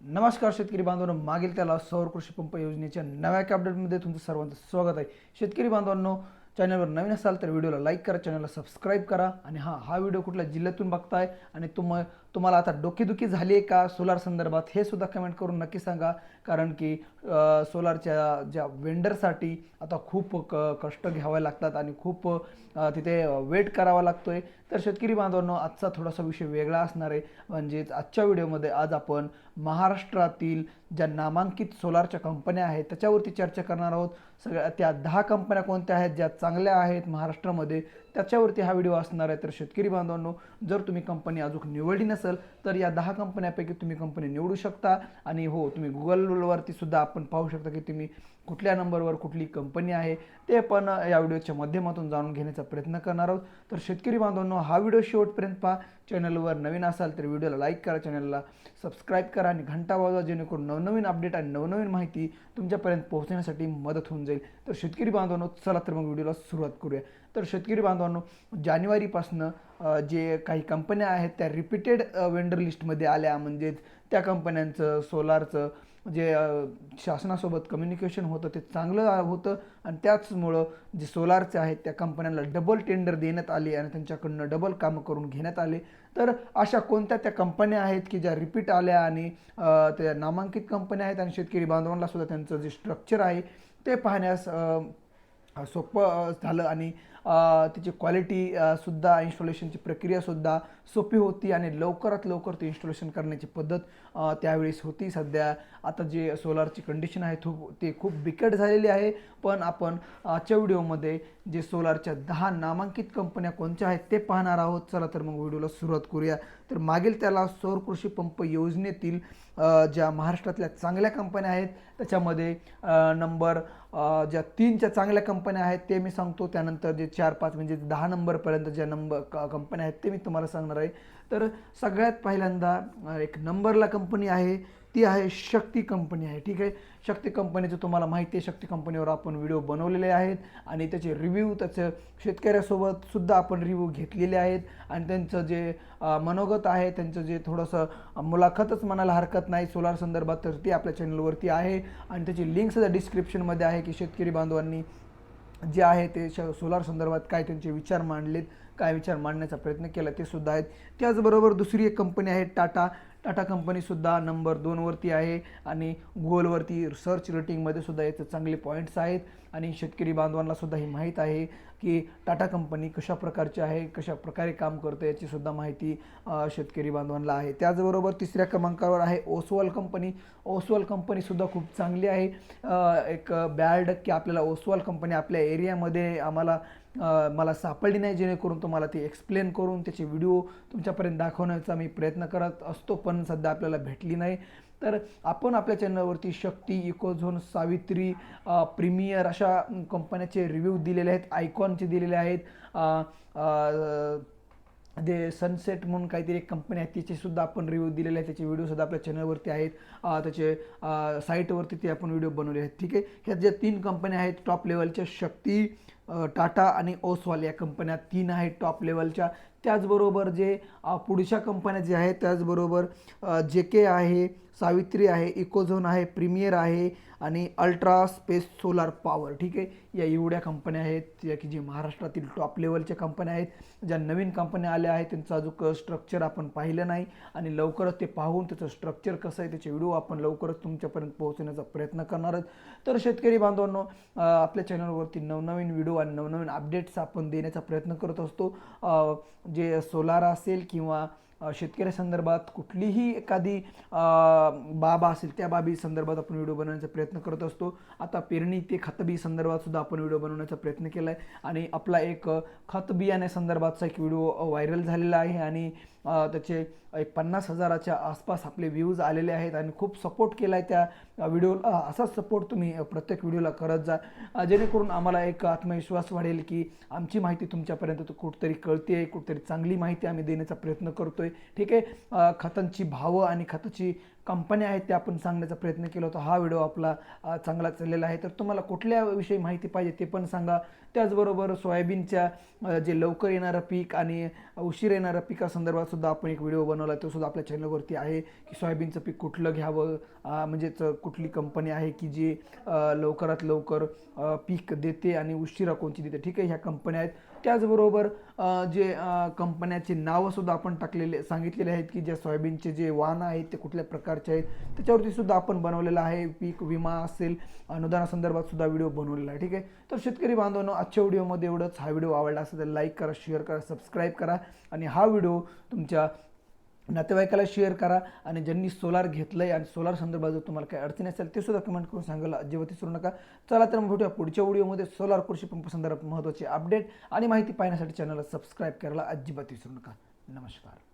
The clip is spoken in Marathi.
नमस्कार शेतकरी बांधवांनो मागील त्याला सौर कृषी पंप योजनेच्या नव्या अपडेटमध्ये तुमचं सर्वांचं स्वागत आहे. शेतकरी बांधवांनो चॅनलवर नवीन असाल तर व्हिडिओला लाईक करा चॅनलला सबस्क्राईब करा आणि हा हा व्हिडिओ कुठल्या जिल्ह्यातून बघताय आणि तुम तुम्हाला आता डोकेदुखी झाली आहे का सोलार संदर्भात हे सुद्धा कमेंट करून नक्की सांगा. कारण की सोलारच्या ज्या वेंडरसाठी आता खूप क कष्ट घ्यावे लागतात आणि खूप तिथे वेट करावा लागतो आहे तर शेतकरी बांधवांनो आजचा थोडासा विषय वेगळा असणार आहे. म्हणजेच आजच्या व्हिडिओमध्ये आज आपण महाराष्ट्रातील ज्या नामांकित सोलारच्या कंपन्या आहेत त्याच्यावरती चर्चा करणार आहोत. सगळ्या त्या दहा कंपन्या कोणत्या आहेत ज्या चांगल्या आहेत महाराष्ट्रामध्ये त्याच्यावरती हा व्हिडिओ असणार आहे. तर शेतकरी बांधवांनो जर तुम्ही कंपनी अजून निवडली नसेल तर या दहा कंपन्यापैकी तुम्ही कंपनी निवडू शकता. आणि हो तुम्ही गुगलवरती सुद्धा आपण पाहू शकता की तुम्ही कुठल्या नंबरवर कुठली कंपनी आहे ते पण या व्हिडिओच्या माध्यमातून जाणून घेण्याचा प्रयत्न करणार आहोत. तर शेतकरी बांधवांनो हा व्हिडिओ शेवटपर्यंत पहा. चॅनलवर नवीन असाल तर व्हिडिओला लाईक करा चॅनलला सबस्क्राईब करा आणि घंटा वाजवा जेणेकरून नवनवीन अपडेट आणि नवनवीन माहिती तुमच्यापर्यंत पोहोचण्यासाठी मदत होऊन जाईल. तर शेतकरी बांधवांनो चला तर मग व्हिडिओला सुरुवात करूया. तर शेतकरी बांधवांनो जानेवारीपासनं जे काही कंपन्या आहेत त्या रिपीटेड वेंडर लिस्टमध्ये आल्या. म्हणजेच त्या कंपन्यांचं सोलारचं जे शासनासोबत कम्युनिकेशन होतं ते चांगलं होतं आणि त्याचमुळं जे सोलारचे आहेत त्या कंपन्यांना डबल टेंडर देण्यात आले आणि त्यांच्याकडनं डबल कामं करून घेण्यात आले. तर अशा कोणत्या त्या कंपन्या आहेत की ज्या रिपीट आल्या आणि त्या नामांकित कंपन्या आहेत आणि शेतकरी बांधवांना सुद्धा त्यांचं जे स्ट्रक्चर आहे ते पाहण्यास सोपं झालं आणि त्याची क्वालिटी सुद्धा इन्स्टॉलेशनची प्रक्रियासुद्धा सोपी होती आणि लवकरात लवकर ते इन्स्टॉलेशन करण्याची पद्धत त्यावेळेस होती. सध्या आता जे सोलारची कंडिशन आहे खूप ते खूप बिकट झालेली आहे. पण आपण आजच्या व्हिडिओमध्ये जे सोलारच्या दहा नामांकित कंपन्या कोणत्या आहेत ते पाहणार आहोत. चला तर मग व्हिडिओला सुरुवात करूया. तर मागील त्याला सौर कृषी पंप योजनेतील ज्या महाराष्ट्रातल्या चांगल्या कंपन्या आहेत त्याच्यामध्ये नंबर ज्या तीनच्या चांगल्या कंपन्या आहेत ते मी सांगतो. त्यानंतर जे चार पाच म्हणजे दहा नंबरपर्यंत ज्या नंबर क कंपन्या आहेत ते मी तुम्हाला सांगणार आहे. तर सगळ्यात पहिल्यांदा एक नंबरला कंपनी आहे. ती आहे शक्ती कंपनी आहे ठीक आहे? शक्ती कंपनीचं तुम्हाला माहिती आहे शक्ती कंपनीवर आपण व्हिडिओ बनवलेले आहेत आणि त्याचे रिव्ह्यू त्याचं शेतकऱ्यासोबत सुद्धा आपण रिव्ह्यू घेतलेले आहेत. आणि त्यांचं जे मनोगत आहे त्यांचं जे थोडंसं मुलाखतच म्हणायला हरकत नाही सोलार संदर्भात तर ती आपल्या चॅनलवरती आहे. आणि त्याची लिंक सुद्धा डिस्क्रिप्शनमध्ये आहे की शेतकरी बांधवांनी जे आहे ते श सोलार संदर्भात काय त्यांचे विचार मांडलेत काय विचार मांडण्याचा प्रयत्न केला ते सुद्धा आहेत. त्याचबरोबर दुसरी एक कंपनी आहे टाटा टाटा कंपनीसुद्धा नंबर दोनवरती आहे आणि गुगलवरती सर्च रेटिंगमध्ये सुद्धा याचे चांगले पॉईंट्स आहेत. आणि शेतकरी बांधवांनासुद्धा हे ही माहीत आहे की टाटा कंपनी कशा प्रकारची आहे कशा प्रकारे काम करते याचीसुद्धा माहिती शेतकरी बांधवांना आहे. त्याचबरोबर तिसऱ्या क्रमांकावर आहे ओसवाल कंपनी. ओसवाल कंपनीसुद्धा खूप चांगली आहे. एक बॅड की आपल्याला ओसवाल कंपनी आपल्या एरियामध्ये आम्हाला मला सापडली नाही जेणेकरून तुम्हाला ती एक्सप्लेन करून त्याचे व्हिडिओ तुमच्यापर्यंत दाखवण्याचा मी प्रयत्न करत असतो पण सध्या आपल्याला भेटली नाही. तर आपण आपल्या चॅनलवरती शक्ती इकोझोन सावित्री प्रीमियर अशा कंपन्याचे रिव्ह्यू दिलेले आहेत आयकॉनचे दिलेले आहेत. जे सनसेट म्हणून काहीतरी एक कंपनी आहे. तिचे सुद्धा आपण रिव्ह्यू दिलेले आहे त्याचे व्हिडिओसुद्धा आपल्या चॅनलवरती आहेत. त्याचे साईटवरती ते आपण व्हिडिओ बनवले आहेत. ठीक आहे? ह्या ज्या तीन कंपन्या आहेत टॉप लेवलच्या शक्ती टाटा आणि ओसवाल या कंपन्या तीन आहेत टॉप लेवलच्या त्याचबरोबर जे पुढच्या कंपन्या ज्या आहेत त्याचबरोबर जे के आहे सावित्री आहे इकोझोन आहे प्रीमियर आहे आणि अल्ट्रा स्पेस सोलार पॉवर. ठीक आहे? या एवढ्या कंपन्या आहेत या की जे महाराष्ट्रातील टॉप लेवलच्या कंपन्या आहेत ज्या नवीन कंपन्या आल्या आहेत त्यांचं अजून स्ट्रक्चर आपण पाहिलं नाही आणि लवकरच ते पाहून त्याचं स्ट्रक्चर कसं आहे त्याचे व्हिडिओ आपण लवकरच तुमच्यापर्यंत पोहोचण्याचा प्रयत्न करणार आहोत. तर शेतकरी बांधवांनो आपल्या चॅनलवरती नवनवीन व्हिडिओ आणि नवनवीन अपडेट्स आपण देण्याचा प्रयत्न करत असतो. जे सोलार असेल किंवा शेतकऱ्यासंदर्भात कुठलीही एखादी बाब असेल त्या बाबी संदर्भात आपण व्हिडिओ बनवण्याचा प्रयत्न करत असतो. आता पेरणी ते खतबी संदर्भात सुद्धा आपण व्हिडिओ बनवण्याचा प्रयत्न केला आहे आणि आपला एक खत बियाण्यासंदर्भातचा एक व्हिडिओ व्हायरल झालेला आहे. आणि त्याचे एक पन्नास हजाराच्या आसपास आपले व्ह्यूज आलेले आहेत आणि खूप सपोर्ट केला आहे त्या व्हिडिओला असाच सपोर्ट तुम्ही प्रत्येक व्हिडिओला करत जा. जेणेकरून आम्हाला एक आत्मविश्वास वाढेल की आमची माहिती तुमच्यापर्यंत कुठतरी कळते आहे कुठतरी चांगली माहिती आम्ही देण्याचा प्रयत्न करतो आहे ठीक आहे? खतांची भावं आणि खताची कंपन्या आहेत त्या आपण सांगण्याचा प्रयत्न केला होता. हा व्हिडिओ आपला चांगला चाललेला आहे. तर तुम्हाला कुठल्या विषयी माहिती पाहिजे ते पण सांगा. त्याचबरोबर सोयाबीनच्या जे लवकर येणारं पीक आणि उशीर येणाऱ्या पिकासंदर्भात सुद्धा आपण एक व्हिडिओ बनवला. आहे तो सुद्धा आपल्या चॅनलवरती आहे की सोयाबीनचं पीक कुठलं घ्यावं? म्हणजेच कुठली कंपनी आहे की जी लवकरात लवकर पीक देते आणि उशिरा कोणती देते? ठीक आहे ह्या कंपन्या आहेत. त्याचबरोबर जे कंपन्याचे कंपन्याची आपण टाकलेले सांगितलेले आहेत की ज्या सोयाबीनचे जे वाहनं आहेत ते कुठल्या प्रकारचे आहेत त्याच्यावरती सुद्धा आपण बनवलेलं आहे. पीक विमा असेल अनुदानासंदर्भात सुद्धा व्हिडिओ बनवलेला आहे ठीक आहे? तर शेतकरी बांधवांनो आजच्या व्हिडिओमध्ये एवढंच. हा व्हिडिओ आवडला असेल तर लाईक करा शेअर करा सबस्क्राईब करा आणि हा व्हिडिओ तुमच्या नातेवाईकाला शेअर करा आणि ज्यांनी सोलार घेतलं आहे आणि सोलार संदर्भात जर तुम्हाला काही अडचणी असेल ते सुद्धा कमेंट करून सांगायला अजिबात विसरू नका. चला तर मग भेटूया पुढच्या व्हिडिओमध्ये सोलार कृषी पंप संदर्भात महत्त्वाचे अपडेट आणि माहिती पाहण्यासाठी चॅनलला सबस्क्राईब करायला अजिबात विसरू नका. नमस्कार.